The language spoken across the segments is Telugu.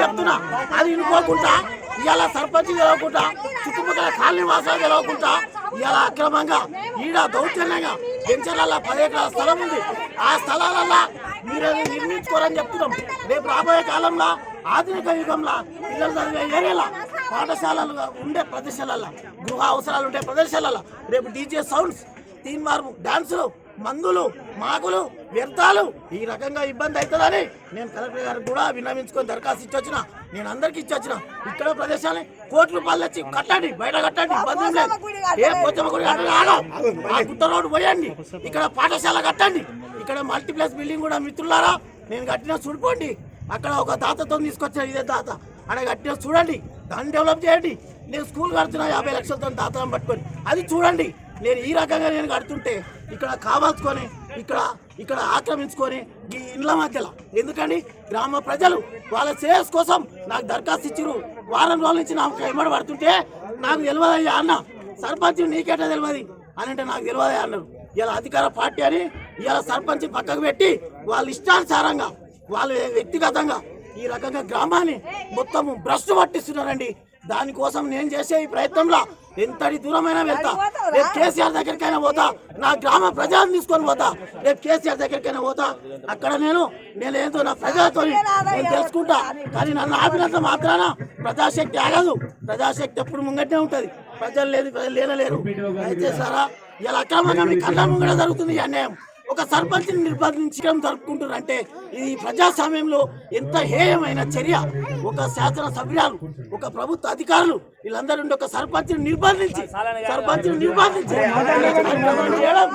చెప్తున్నా అది వినుకోకుండా ఇవాళ సర్పంచ్ తెలవకుండా చుట్టుపక్కల కాలనీ వాసాలు తెలవకుండా ఇవాళ అక్రమంగా ఈడ దౌర్జన్యంగా వెంచర్ల పది ఎకరాల స్థలం ఉంది. ఆ స్థలాలల్లా మీరు నిర్మించుకోరని చెప్తున్నాం. రేపు రాబోయే కాలంలో ఆధునిక యుగంలో పిల్లలు చదివే ఏరియాలో పాఠశాలలు ఉండే ప్రదేశాలలో గృహ అవసరాలు ఉండే ప్రదేశాలలో రేపు డీజే సౌండ్స్ తీన్ మార్పు డాన్సులు మందులు మాకులు వ్యర్థాలు ఈ రకంగా ఇబ్బంది అవుతుందని నేను కలెక్టర్ గారికి కూడా విన్నవించుకొని దరఖాస్తు ఇచ్చొచ్చిన నేను అందరికి ఇచ్చొచ్చిన ఇక్కడ ప్రదేశాన్ని కోట్ల రూపాయలు తెచ్చి కట్టండి బయట కట్టండి ఇబ్బంది ఏం లేదు. ఏ పోచమ్మ గుడి ఆ గుట్ట రోడ్డు పోయండి. ఇక్కడ పాఠశాల కట్టండి. ఇక్కడ మల్టీప్లెక్స్ బిల్డింగ్ కూడా మిత్రులారా నేను కట్టిన చూడిపోండి అక్కడ ఒక దాతతో తీసుకొచ్చిన ఇదే దాత అక్కడ కట్టిన చూడండి. దాన్ని డెవలప్ చేయండి. నేను స్కూల్ కడుతున్నా యాభై లక్షలతో దాతలను పట్టుకొని. అది చూడండి. నేను ఈ రకంగా నేను కడుతుంటే ఇక్కడ కావాల్చుకొని ఇక్కడ ఇక్కడ ఆక్రమించుకొని ఈ ఇండ్ల మధ్యలో. ఎందుకండి గ్రామ ప్రజలు వాళ్ళ శ్రేయస్ కోసం నాకు దరఖాస్తు ఇచ్చిరు వారం రోజుల నుంచి నాకు ఎమ్మడి పడుతుంటే నాకు తెలియదయ్యా అన్న. సర్పంచ్ నీకెట్లా తెలియదు? అని అంటే నాకు తెలియదయ్యా అన్నారు. ఇలా అధికార పార్టీ అని ఇలా సర్పంచ్ పక్కకు పెట్టి వాళ్ళ ఇష్టానుసారంగా వాళ్ళు వ్యక్తిగతంగా ఈ రకంగా గ్రామాన్ని మొత్తము భ్రష్టు పట్టిస్తున్నారండి. దానికోసం నేను చేసే ఈ ప్రయత్నంలో ఎంతటి దూరమైనా వెళ్తా. రేపు కేసీఆర్ దగ్గరికైనా పోతా. నా గ్రామ ప్రజలను తీసుకొని పోతా. రేపు కేసీఆర్ దగ్గరికైనా పోతా. అక్కడ నేను నేను ఏందో నా ప్రజలతో నేను తెలుసుకుంటా. కానీ నన్ను ఆపినంత మాత్రాన ప్రజాశక్తి ఆగదు. ప్రజాశక్తి ఎప్పుడు ముంగట్నే ఉంటది. ప్రజలు లేదు ప్రజలు లేనలేరు అయితే సారా ఇలా అక్రమంగా మీ కళ్ళ ముంగడ జరుగుతుంది ఈ అన్యాయం. ఒక సర్పంచ్ని నిర్బంధించడం జరుపుకుంటున్నారంటే ఇది ప్రజాస్వామ్యంలో ఎంత హేయమైన చర్య ఒక శాసన సభ్యురాలు ఒక ప్రభుత్వ అధికారులు వీళ్ళందరూ ఒక సర్పంచ్ని నిర్బంధించి సర్పంచ్ నిర్బంధించి చేయడం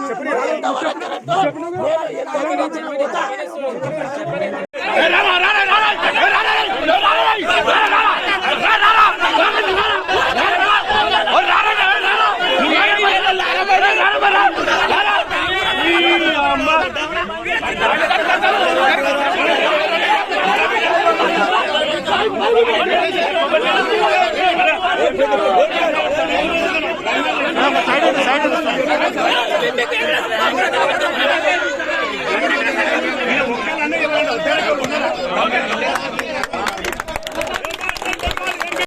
别别别！